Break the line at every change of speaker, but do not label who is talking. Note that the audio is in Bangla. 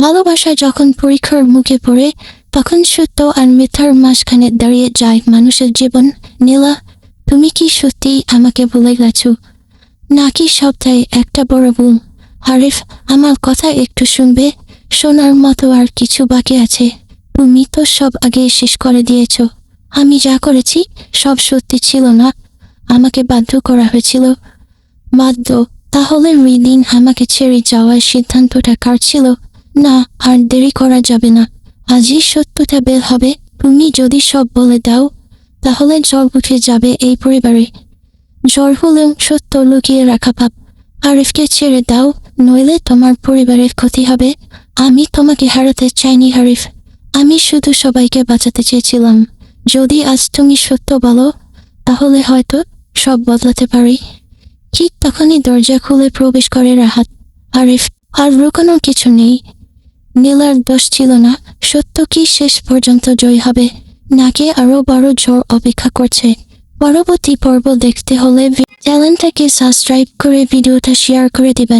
ভালোবাসা যখন পরীক্ষার মুখে পড়ে, তখন সত্য আর মিথ্যার মাঝখানে দাঁড়িয়ে যায় মানুষের জীবন। নীলা, তুমি কি সত্যি আমাকে ভুলে গেছো? নাকি সপ্তাহে একটা বড় ভুল? আরিফ, আমার কথা একটু শুনবে? শোনার মতো আর কিছু বাকি আছে। তুমি তো সব আগে শেষ করে দিয়েছ। আমি যা করেছি, সব সত্যি ছিল না। আমাকে বাধ্য করা হয়েছিল। বাধ্য? তাহলে রিদিন আমাকে ছেড়ে যাওয়ার সিদ্ধান্তটা কার ছিল? না, আর দেরি করা যাবে না। আজই সত্যটা বের হবে। তুমি যদি সব বলে দাও, তাহলে জল উঠে যাবে এই পরিবারে। জ্বর হলেও সত্য লুকিয়ে রাখা পাপ। আরিফকে ছেড়ে দাও, নইলে তোমার পরিবারের ক্ষতি হবে। আমি তোমাকে হারাতে চাইনি হারিফ আমি শুধু সবাইকে বাঁচাতে চেয়েছিলাম। যদি আজ তুমি সত্য বলো, তাহলে হয়তো সব বদলাতে পারি। ঠিক তখনই দরজা খুলে প্রবেশ করে রাহাত। আরিফ, আর লুকানোর কিছু নেই। নীলার দোষ ছিল না। সত্য কি শেষ পর্যন্ত জয় হবে? নাকি আরও বড় ঝড় অপেক্ষা করছে। পরবর্তী পর্ব দেখতে হলে চ্যানেলটাকে সাবস্ক্রাইব করে ভিডিওটা শেয়ার করে দিবেন।